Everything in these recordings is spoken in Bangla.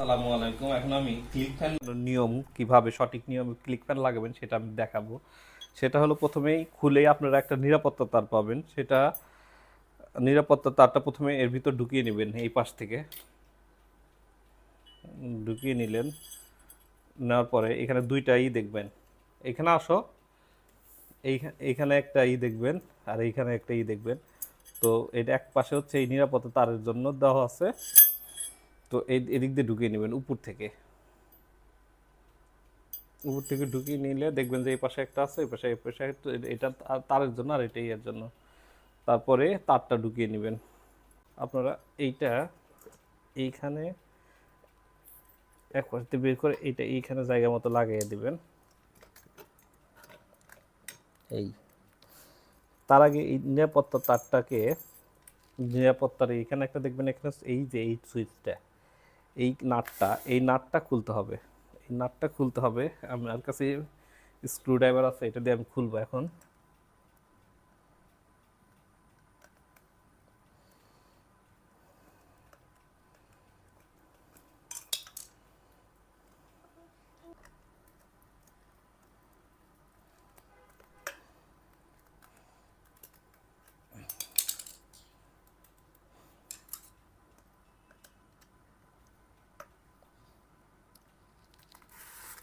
আসসালামু আলাইকুম। এখন আমি ক্লিক ফ্যান নিয়ম, কীভাবে সঠিক নিয়মে ক্লিক ফ্যান লাগাবেন সেটা আমি দেখাবো। সেটা হলো প্রথমেই খুলেই আপনারা একটা নিরাপত্তা তার পাবেন। সেটা নিরাপত্তা তারটা প্রথমে এর ভিতর ঢুকিয়ে নেবেন, এই পাশ থেকে। ঢুকিয়ে নিলেন, নেওয়ার পরে এখানে দুইটা ই দেখবেন। এখানে আসো, এইখা- এইখানে একটা ই দেখবেন, আর এইখানে একটা ই দেখবেন। তো এটা এক পাশে হচ্ছে এই নিরাপত্তা তারের জন্য দেওয়া আছে। তো এই এদিক দিয়ে ঢুকিয়ে নেবেন উপর থেকে। উপর থেকে ঢুকিয়ে নিলে দেখবেন যে এই পাশে একটা আছে এই পাশে এই পাশে এটা তারের জন্য আর এটা ইয়ের জন্য। তারপরে তারটা ঢুকিয়ে নেবেন। আপনারা এইটা এইখানে এক পাশ দিয়ে বের করে এইটা এইখানে জায়গা মতো লাগিয়ে দিবেন। এই। তার আগে এই নিরাপত্তা তারটাকে নিরাপত্তার এইখানে একটা দেখবেন এখানে এই যে এই সুইচটা। এই নাটটা এই নাটটা খুলতে হবে। এই নাটটা খুলতে হবে। আমার কাছে স্ক্রুড্রাইভার আছে, এটা দিয়ে আমি খুলবো এখন।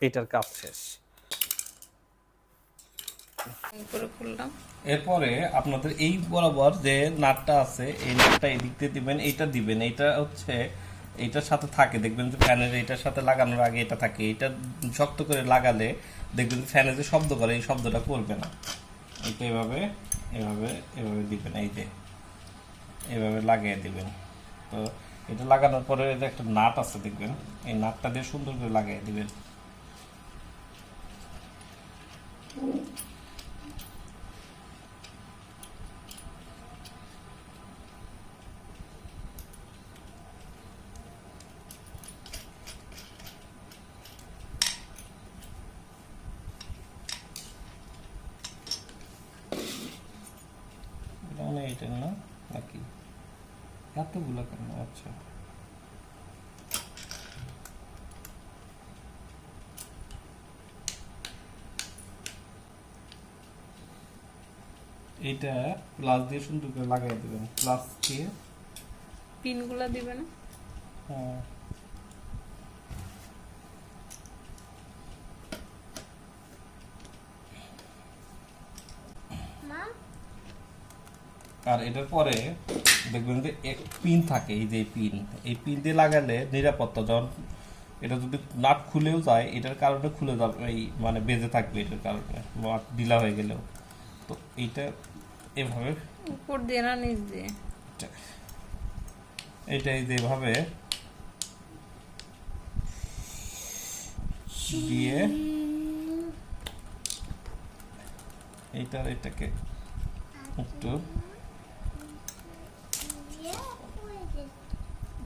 এটার কাজ শেষ। এরপরে আপনাদের এই বরাবর যে নাটটা আছে এই নাটটা এদিক দিয়ে দিবেন এইটা দিবেন এইটা হচ্ছে এইটার সাথে থাকে দেখবেন যে ফ্যানের এইটার সাথে লাগানোর আগে এটা থাকে এটা শক্ত করে লাগালে দেখবেন ফ্যানে যে শব্দ করে এই শব্দটা করবে না। এটা এভাবে এভাবে এভাবে দিবেন এই যে এভাবে লাগিয়ে দিবেন। তো এটা লাগানোর পরে যে একটা নাট আছে দেখবেন এই নাটটা দিয়ে সুন্দর করে লাগিয়ে দিবেন। এটা না? নাকি? এতগুলো কেন? আচ্ছা। এইটা প্লাস দিয়ে সুন্দর করে লাগাই দেবেন। প্লাস দিয়ে পিনগুলো দিবে না? হ্যাঁ। আর এটার পরে দেখবেন যে এক পিন থাকে এই যে পিন। এই পিন দিয়ে লাগালে নিরাপত্তা যখন এটা যদি নাট খুলেও যায় এটার কারণে খুলে যাবে এই মানে বেজে থাকবে এটার কারণে নাট ঢিলা হয়ে গেলেও। তো এইটা এভাবে। উপর দিয়ে না নিচ দিয়ে? এটা- এইটা এই এভাবে দিয়ে এইটার এটাকে একটু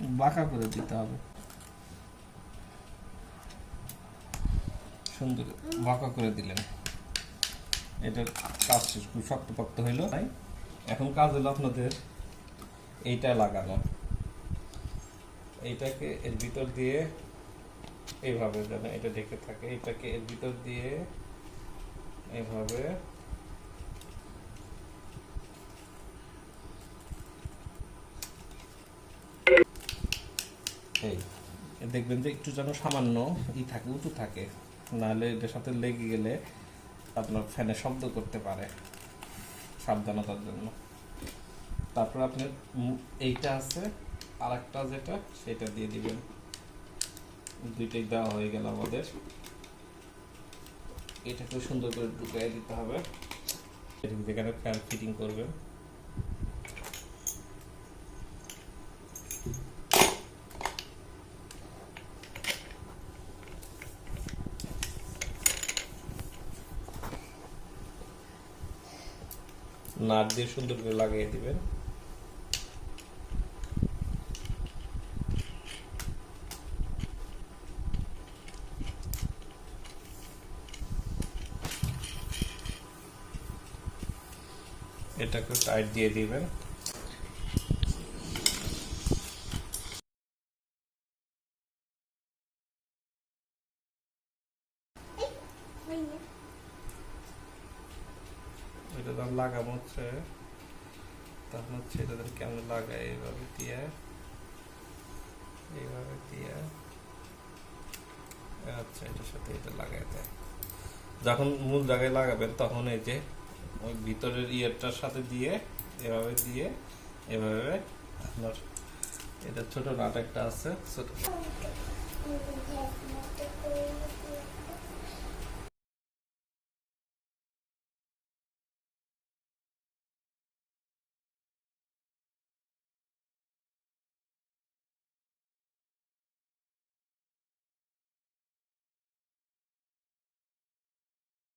বাঁকা করে দিতে হবে। সুন্দর বাঁকা করে দিলেন। এটার কাজ শেষ খুব শক্তপোক্ত হইল, তাই? এখন কাজ হলো আপনাদের এইটা লাগানো। এইটাকে এর ভিতর দিয়ে এইভাবে যেন এটা ঢেকে থাকে এটাকে এর ভিতর দিয়ে এইভাবে এই, দেখবেন যে একটু যেন সামান্য ই থাকে, উঁচু থাকে। নাহলে এটার সাথে লেগে গেলে আপনার ফ্যানে শব্দ করতে পারে সাবধানতার জন্য। তারপর আপনি এইটা আছে আর একটা যেটা, সেটা দিয়ে দিবেন। দুইটাই দেওয়া হয়ে গেল আমাদের। এটাকে সুন্দর করে ঢুকাই দিতে হবে। যেখানে ফ্যান ফিটিং করবেন। নাট দিয়ে সুন্দর করে লাগিয়ে দিবেন। এটাকে টাইট দিয়ে দিবেন। লাগাম হচ্ছে তখন হচ্ছে এটাদের কেমন লাগায় এইভাবে দিয়ে এইভাবে দিয়ে আচ্ছা এটার সাথে এটা লাগাই দেয়। যখন মূল জায়গায় লাগাবেন, তখন এই যে ওই ভিতরের ইয়েরটার সাথে দিয়ে, এভাবে দিয়ে, এভাবে আপনার এটা ছোট নাট একটা আছে, ছোট